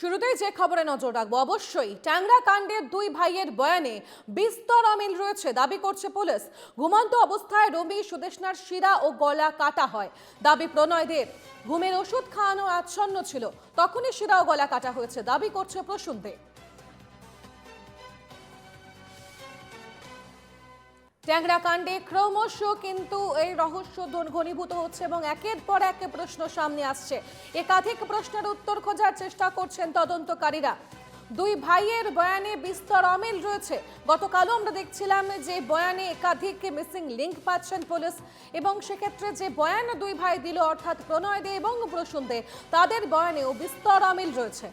শুরুতেই যে খবরে নজর রাখব, অবশ্যই ট্যাংরা কাণ্ডের দুই ভাইয়ের বয়ানে বিস্তর অমিল রয়েছে, দাবি করছে পুলিশ। ঘুমন্ত অবস্থায় রবি সুদেশনার শিরা ও গলা কাটা হয়। দাবি প্রণয় দেব, ঘুমের ওষুধ খাওয়ানো আচ্ছন্ন ছিল, তখনই শিরা ও গলা কাটা হয়েছে, দাবি করছে প্রসূন দে ট্যাংরা কাণ্ডে ক্রমশ কিন্তু এই রহস্য ঘনীভূত হচ্ছে এবং একের পর এক প্রশ্ন সামনে আসছে। একাধিক প্রশ্নের উত্তর খোঁজার চেষ্টা করছেন তদন্তকারীরা। দুই ভাইয়ের বয়ানে বিস্তর অমিল রয়েছে। গতকালও আমরা দেখছিলাম যে বয়ানে একাধিক মিসিং লিঙ্ক পাচ্ছেন পুলিশ এবং সেক্ষেত্রে যে বয়ান দুই ভাই দিল অর্থাৎ প্রণয় দে এবং প্রসূন দে, তাদের বয়ানেও বিস্তর অমিল রয়েছে।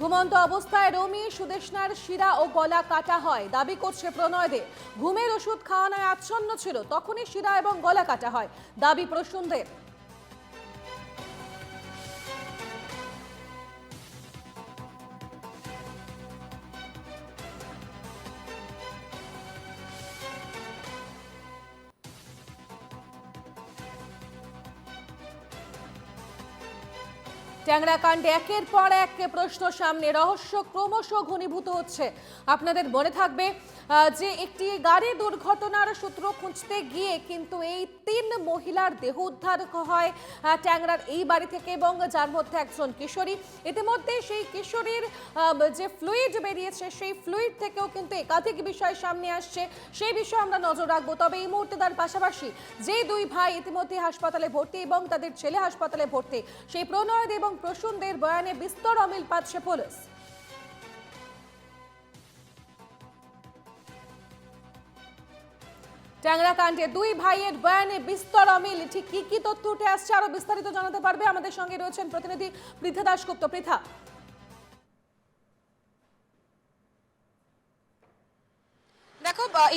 ঘুমন্ত অবস্থায় রমি সুদেশনার শিরা ও গলা কাটা হয়। দাবি করছে প্রণয় দে ঘুমের ওষুধ খাওয়ানোয় আচ্ছন্ন ছিল, তখনই শিরা এবং গলা কাটা হয়। দাবি প্রসূনদের। ট্যাংরা কাণ্ডে একের পর এক প্রশ্ন সামনে। রহস্য ক্রমশ ঘনীভূত হচ্ছে। আপনাদের মনে থাকবে যে একটি গাড়ি দুর্ঘটনার সূত্র খুঁজতে গিয়ে কিন্তু এই তিন মহিলার দেহ উদ্ধার হয় ট্যাংরার এই বাড়ি থেকে এবং যার মধ্যে একজন কিশোরী। ইতিমধ্যে সেই কিশোরীর যে ফ্লুইড বেরিয়েছে, সেই ফ্লুইড থেকেও কিন্তু একাধিক বিষয় সামনে আসছে। সেই বিষয়ে আমরা নজর রাখব। তবে এই মুহূর্তে তার পাশাপাশি যে দুই ভাই ইতিমধ্যে হাসপাতালে ভর্তি এবং তাদের ছেলে হাসপাতালে ভর্তি, সেই প্রণয় এবং প্রসূনদের বয়ানে বিস্তর অমিল পাচ্ছে পুলিশ। ট্যাংরা কাণ্ডে দুই ভাইয়ের বয়ানে বিস্তর অমিল। ঠিক কি কি তথ্য উঠে আসছে আরও বিস্তারিত জানাতে পারবে আমাদের সঙ্গে রয়েছেন প্রতিনিধি পৃথা দাশগুপ্ত। পৃথা।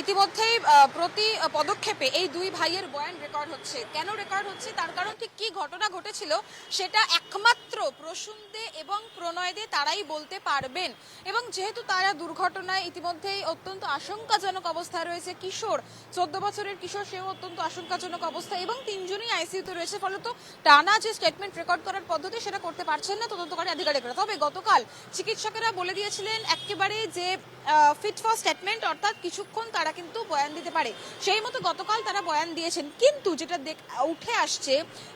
ইতিমধ্যেই প্রতি পদক্ষেপে এই দুই ভাইয়ের বয়ান রেকর্ড হচ্ছে। কেন রেকর্ড হচ্ছে? তার কারণ ঠিক কি ঘটনা ঘটেছিল সেটা একমাত্র প্রসূনদে এবং প্রণয়দে তারাই বলতে পারবেন। এবং যেহেতু তারা দুর্ঘটনায় ইতিমধ্যেই অত্যন্ত আশঙ্কাজনক অবস্থায় রয়েছে, কিশোর, চোদ্দ বছরের কিশোর, সেও অত্যন্ত আশঙ্কাজনক অবস্থায় এবং তিনজনই আইসিইউতে রয়েছে। ফলত টানা যে স্টেটমেন্ট রেকর্ড করার পদ্ধতি সেটা করতে পারছেন না তদন্তকারী আধিকারিকরা। তবে গতকাল চিকিৎসকেরা বলে দিয়েছিলেন, একেবারে যে ফিট ফর স্টেটমেন্ট অর্থাৎ কিছুক্ষণ তারা কিন্তু বয়ান দিতে পারে। সেই মতো গতকাল তারা বয়ান দিয়েছেন। কিন্তু যেটা দেখ উঠে আসছে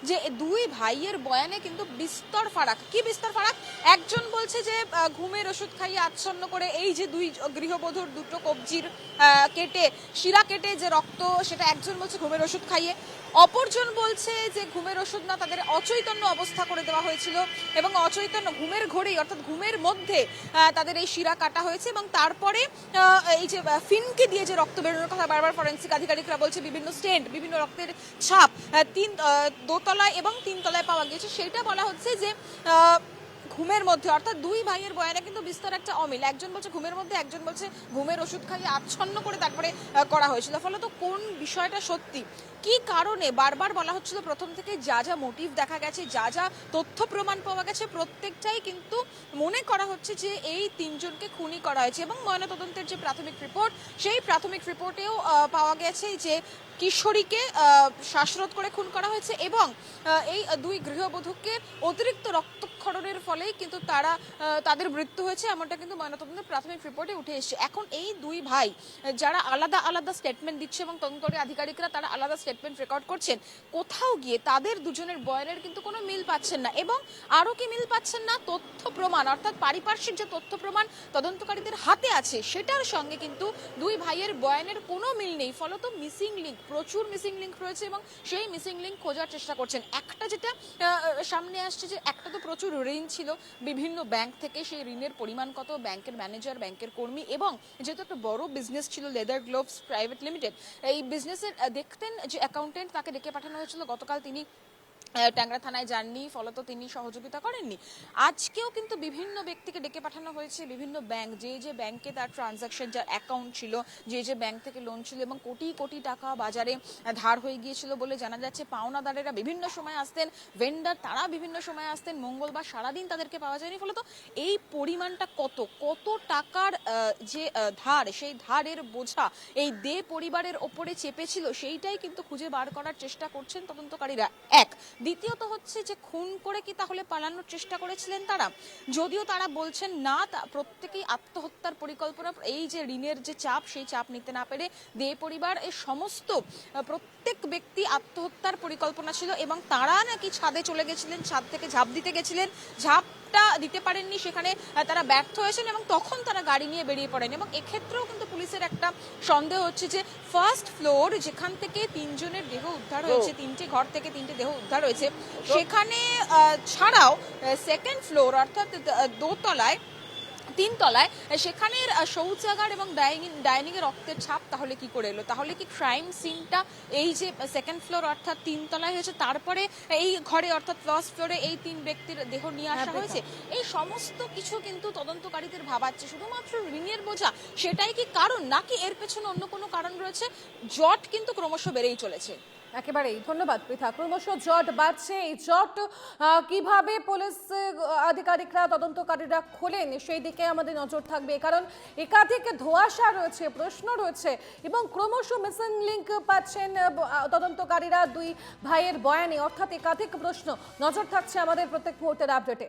যে দুই ভাইয়ের বয়ানে কিন্তু বিস্তর ফারাক। কি বিস্তর ফারাক? একজন বলছে যে ঘুমের ওষুধ খাইয়ে আচ্ছন্ন করে এই যে দুই গৃহবধূর দুটো কবজির কেটে, শিরা কেটে যে রক্ত, সেটা একজন বলছে ঘুমের ওষুধ খাইয়ে। অপরজন বলছে যে ঘুমের ওষুধ না, তাদের অচৈতন্য অবস্থা করে দেওয়া হয়েছিল এবং অচৈতন্য ঘুমের ঘোরেই অর্থাৎ ঘুমের মধ্যে তাদের এই শিরা কাটা হয়েছে এবং তারপরে এই যে ফিনকে দিয়ে যে রক্ত বেরোনোর কথা বারবার ফরেন্সিক আধিকারিকরা বলছে, বিভিন্ন স্টেন্ট, বিভিন্ন রক্তের ছাপ তিন দোতলায় এবং তিনতলায় পাওয়া গিয়েছে। সেটা বলা হচ্ছে যে ঘুমের মধ্যে, অর্থাৎ দুই ভাইয়ের বয়ানে কিন্তু বিস্তর একটা অমিল। একজন বলছে ঘুমের মধ্যে, একজন বলছে ঘুমের ওষুধ খাইয়ে আচ্ছন্ন করে তারপরে করা হয়েছিল। ফলত কোন বিষয়টা সত্যি? কি কারণে বারবার বলা হচ্ছিল প্রথম থেকে যা যা মোটিভ দেখা গেছে, যা যা তথ্য প্রমাণ পাওয়া গেছে, প্রত্যেকটাই কিন্তু মনে করা হচ্ছে যে এই তিনজনকে খুনি করা হয়েছে। এবং ময়নাতদন্তের যে প্রাথমিক রিপোর্ট, সেই প্রাথমিক রিপোর্টেও পাওয়া গেছে যে কিশোরীকে শ্বাসরোধ করে খুন করা হয়েছে এবং এই দুই গৃহবধূকে অতিরিক্ত রক্তক্ষরণের ফলেই কিন্তু তারা তাদের মৃত্যু হয়েছে, এমনটা কিন্তু ময়নাতদন্তের প্রাথমিক রিপোর্টে উঠে এসেছে। এখন এই দুই ভাই, যারা আলাদা আলাদা স্টেটমেন্ট দিচ্ছে এবং তদন্তকারী আধিকারিকরা তারা আলাদা স্টেটমেন্ট রেকর্ড করছেন, কোথাও গিয়ে তাদের দুজনের বয়ানের কিন্তু কোনো মিল পাচ্ছেন না। এবং আরও কি মিল পাচ্ছেন না? তথ্য প্রমাণ, অর্থাৎ পারিপার্শ্বিক যে তথ্য প্রমাণ তদন্তকারীদের হাতে আছে, সেটার সঙ্গে কিন্তু দুই ভাইয়ের বয়ানের কোনো মিল নেই। ফলত মিসিং লিঙ্ক প্রচুর মিসিং লিঙ্ক রয়েছে এবং সেই মিসিং লিঙ্ক খোঁজার চেষ্টা করছেন। একটা যেটা সামনে আসছে যে একটা তো প্রচুর ঋণ ছিল, বিভিন্ন ব্যাংক থেকে সেই ঋণের পরিমাণ কত, ব্যাংকের ম্যানেজার ব্যাংকের কর্মী এবং যেহেতু একটা বড় বিজনেস ছিল লেদার গ্লোভস প্রাইভেট লিমিটেড এই বিজনেসের দেখতেন যে অ্যাকাউন্টেন্ট তাকে ডেকে পাঠানো হয়েছিল, গতকাল তিনি ট্যাংরা থানায় যাননি, ফলত তিনি সহযোগিতা করেননি। আজকেও কিন্তু বিভিন্ন ব্যক্তিকে ডেকে পাঠানো হয়েছে, বিভিন্ন ব্যাংক যে যে ব্যাংকে তার ট্রানজাকশন যার অ্যাকাউন্ট ছিল, যে যে ব্যাংক থেকে লোন ছিল এবং কোটি কোটি টাকা বাজারে ধার হয়ে গিয়েছিল বলে জানা যাচ্ছে। পাওনাদারেরা বিভিন্ন সময় আসতেন ভেন্ডার তারা বিভিন্ন সময় আসতেন, মঙ্গলবার সারাদিন তাদেরকে পাওয়া যায়নি। ফলত এই পরিমাণটা কত? কত টাকার যে ধার, সেই ধারের বোঝা এই দে পরিবারের ওপরে চেপেছিল, সেইটাই কিন্তু খুঁজে বার করার চেষ্টা করছেন তদন্তকারীরা। এক দ্বিতীয়ত হচ্ছে যে খুন করে কি তাহলে পালানোর চেষ্টা করেছিলেন তারা? যদিও তারা বলছেন, না প্রত্যেকেই আত্মহত্যার পরিকল্পনা। এই যে ঋণের যে চাপ, সেই চাপ নিতে না পেরে দে পরিবার এই সমস্ত প্রত্যেক ব্যক্তি আত্মহত্যার পরিকল্পনা ছিল এবং তারা নাকি ছাদে চলে গেছিলেন, ছাদ থেকে ঝাঁপ দিতে গেছিলেন। ঝাঁপটা দিতে পারেননি সেখানে তারা ব্যর্থ হয়েছেন এবং তখন তারা গাড়ি নিয়ে বেরিয়ে পড়েন এবং এক্ষেত্রেও কিন্তু পুলিশের একটা সন্দেহ হচ্ছে যে ফার্স্ট ফ্লোর যেখান থেকে তিনজনের দেহ উদ্ধার হয়েছে তিনটি ঘর থেকে তিনটি দেহ উদ্ধার হয়েছে সেখানে ছাড়াও সেকেন্ড ফ্লোর অর্থাৎ দোতলায় তিনতলায় সেখানের শৌচাগার এবং ডাইনিং ডাইনিং এর রক্তের ছাপ তাহলে কি করে এলো? তাহলে কি ক্রাইম সিনটা এই যে সেকেন্ড ফ্লোর অর্থাৎ তিনতলায় হয়েছে তারপরে এই ঘরে অর্থাৎ ফার্স্ট ফ্লোরে এই তিন ব্যক্তির দেহ নিয়ে আসা হ্যাঁ, হয়েছে? এই সমস্ত কিছু কিন্তু তদন্তকারীদের ভাবাচ্ছে। শুধুমাত্র ঋণের বোঝা সেটাই কি কারণ? নাকি এর পেছনে অন্য কোনো কারণ রয়েছে? জট কিন্তু ক্রমশ বেড়েই চলেছে। একেবারেই, ধন্যবাদ পৃথা। ক্রমশ জট বাড়ছে। এই জট কীভাবে পুলিশ আধিকারিকরা, তদন্তকারীরা খোলেন, সেই দিকে আমাদের নজর থাকবে। কারণ একাধিক ধোঁয়াশা রয়েছে, প্রশ্ন রয়েছে, এবং ক্রমশ মিসিং লিঙ্ক পাচ্ছেন তদন্তকারীরা দুই ভাইয়ের বয়ানে। অর্থাৎ একাধিক প্রশ্ন নজর থাকছে আমাদের প্রত্যেক মুহূর্তের আপডেটে।